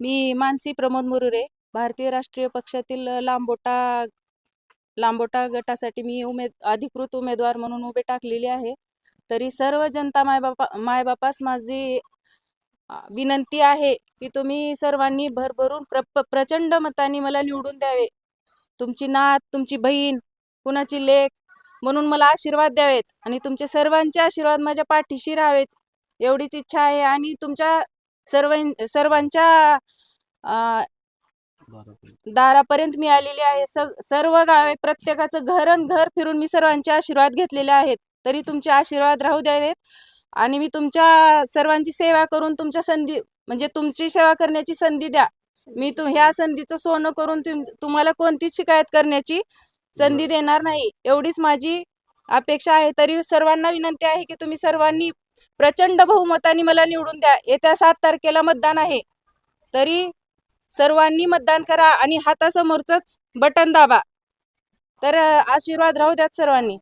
मी मानसी प्रमोद मुरुरे भारतीय राष्ट्रीय पक्षातील लांबोटा लांबोटा गटासाठी मी उमेद अधिकृत उमेदवार म्हणून उभे टाकलेली आहे. तरी सर्व जनता मायबापा मायबापास माझी विनंती आहे की तुम्ही सर्वांनी भरभरून प्र प्रचंड मताने मला निवडून द्यावे. तुमची नात तुमची बहीण कुणाची लेख म्हणून मला आशीर्वाद द्यावेत आणि तुमचे सर्वांचे आशीर्वाद माझ्या पाठीशी राहावेत. एवढीच इच्छा आहे आणि तुमच्या सर्व सर्वांच्या दारापर्यंत मी आलेली आहे. सर्व गावे प्रत्येकाचं घरन घर फिरून मी सर्वांचे आशीर्वाद घेतलेले आहेत. तरी तुमचे आशीर्वाद राहू द्यावेत. आणि मी तुमच्या सर्वांची सेवा करून तुमच्या संधी म्हणजे तुमची सेवा करण्याची संधी द्या. मी तु ह्या संधीचं सोनं करून तुम तुम्हाला कोणतीच शिकायत करण्याची संधी देणार नाही. एवढीच माझी अपेक्षा आहे. तरी सर्वांना विनंती आहे की तुम्ही सर्वांनी प्रचंड बहुमताने मला निवडून द्या. येत्या सात तारखेला मतदान आहे. तरी सर्वांनी मतदान करा आणि हातासमोरच बटन दाबा. तर आशीर्वाद राहू द्यात सर्वांनी.